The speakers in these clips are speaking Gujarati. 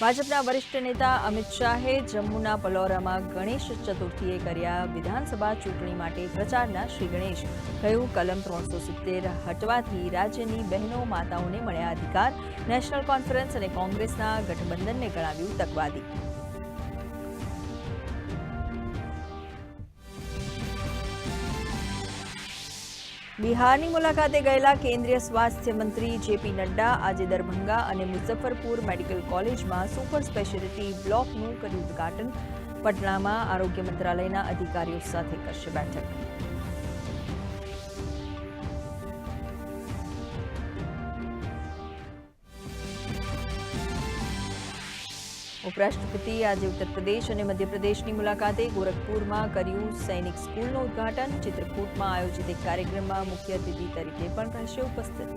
ભાજપના વરિષ્ઠ નેતા અમિત શાહે જમ્મુના પલોરામાં ગણેશ ચતુર્થીએ કર્યા વિધાનસભા ચૂંટણી માટે પ્રચારના શ્રી ગણેશ. કહ્યું, કલમ ત્રણસો સિત્તેર હટવાથી રાજ્યની બહેનો, માતાઓને મળ્યા અધિકાર. નેશનલ કોન્ફરન્સ અને કોંગ્રેસના ગઠબંધનને ગણાવ્યું તકવાદી. બિહારની મુલાકાતે ગયેલા કેન્દ્રીય સ્વાસ્થ્ય મંત્રી જેપી નડ્ડા આજે દરભંગા અને મુઝફ્ફરપુર મેડિકલ કોલેજમાં સુપર સ્પેશિયાલિટી બ્લોકનું કર્યું ઉદઘાટન. પટનામાં આરોગ્ય મંત્રાલયના અધિકારીઓ સાથે કરશે બેઠક. ઉપરાષ્ટ્રપતિ આજે ઉત્તર પ્રદેશ અને મધ્યપ્રદેશની મુલાકાતે ગોરખપુરમાં કર્યું સૈનિક સ્કૂલનું ઉદ્ઘાટન. ચિત્રકૂટમાં આયોજિત એક કાર્યક્રમમાં મુખ્ય અતિથિ તરીકે પણ રહેશે ઉપસ્થિત.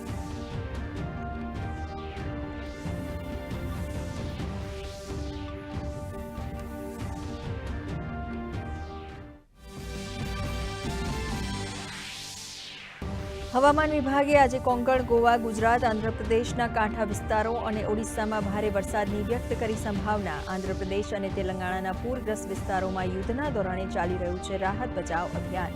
હવામાન વિભાગે આજે કોંકણ, ગોવા, ગુજરાત, આંધ્રપ્રદેશના કાંઠા વિસ્તારો અને ઓડિશામાં ભારે વરસાદની વ્યક્ત કરી સંભાવના. આંધ્રપ્રદેશ અને તેલંગાણાના પૂરગ્રસ્ત વિસ્તારોમાં યુદ્ધના ધોરણે ચાલી રહ્યું છે રાહત બચાવ અભિયાન.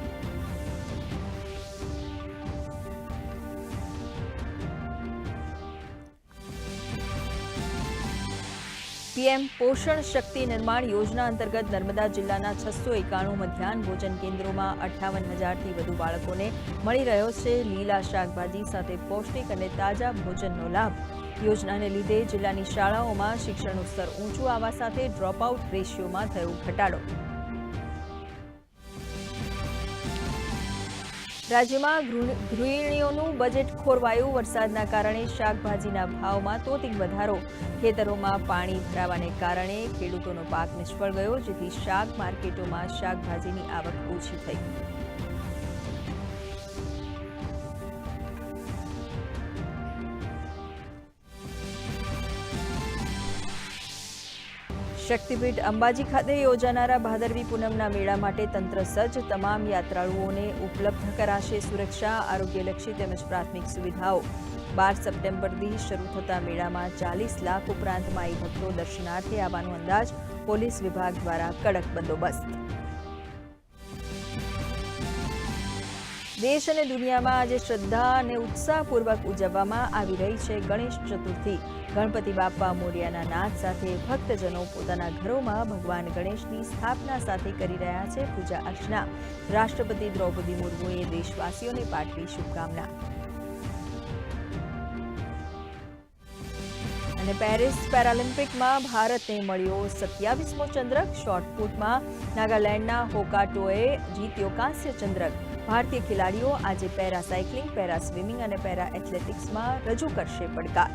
પીએમ પોષણ શક્તિ નિર્માણ યોજના અંતર્ગત નર્મદા જિલ્લાના છસો એકાણું મધ્યાહન ભોજન કેન્દ્રોમાં અઠ્ઠાવન હજારથી વધુ બાળકોને મળી રહ્યો છે લીલા શાકભાજી સાથે પૌષ્ટિક અને તાજા ભોજનનો લાભ. યોજનાને લીધે જિલ્લાની શાળાઓમાં શિક્ષણનું સ્તર ઊંચું આવવા સાથે ડ્રોપઆઉટ રેશિયોમાં થયો ઘટાડો. રાજ્યમાં ગૃહિણીઓનું બજેટ ખોરવાયું. વરસાદના કારણે શાકભાજીના ભાવમાં તોતિંગ વધારો. ખેતરોમાં પાણી ભરાવાને કારણે ખેડૂતોનો પાક નિષ્ફળ ગયો, જેથી શાક માર્કેટોમાં શાકભાજીની આવક ઓછી થઈ. શક્તિપીઠ અંબાજી ખાતે યોજાનારા ભાદરવી પૂનમના મેળા માટે તંત્ર સજ્જ તમામ યાત્રાળુઓને ઉપલબ્ધ કરાશે સુરક્ષા, આરોગ્યલક્ષી તેમજ પ્રાથમિક સુવિધાઓ. બાર સપ્ટેમ્બરથી શરૂ થતા મેળામાં ચાલીસ લાખ ઉપરાંત માઈ ભક્તો દર્શનાર્થે આવવાનો અંદાજ પોલીસ વિભાગ દ્વારા કડક બંદોબસ્ત. દેશ અને દુનિયામાં આજે શ્રદ્ધા અને ઉત્સાહપૂર્વક ઉજવવામાં આવી રહી છે ગણેશ ચતુર્થી. ગણપતિ બાપ્પા મોરિયાના નાદ સાથે ભક્તજનો પોતાના ઘરોમાં ભગવાન ગણેશની સ્થાપના સાથે કરી રહ્યા છે પૂજા અર્ચના. રાષ્ટ્રપતિ દ્રૌપદી મુર્મુએ દેશવાસીઓને પાઠવી શુભકામના. અને પેરિસ પેરાલિમ્પિકમાં ભારતને મળ્યો સત્યાવીસમો ચંદ્રક. શોર્ટપુટમાં નાગાલેન્ડના હોકાટોએ જીત્યો કાંસ્ય ચંદ્રક. ભારતીય ખેલાડીઓ આજે પેરા સાયકલિંગ પેરા સ્વિમિંગ અને પેરા એથ્લેટિક્સમાં રજૂ કરશે પડકાર.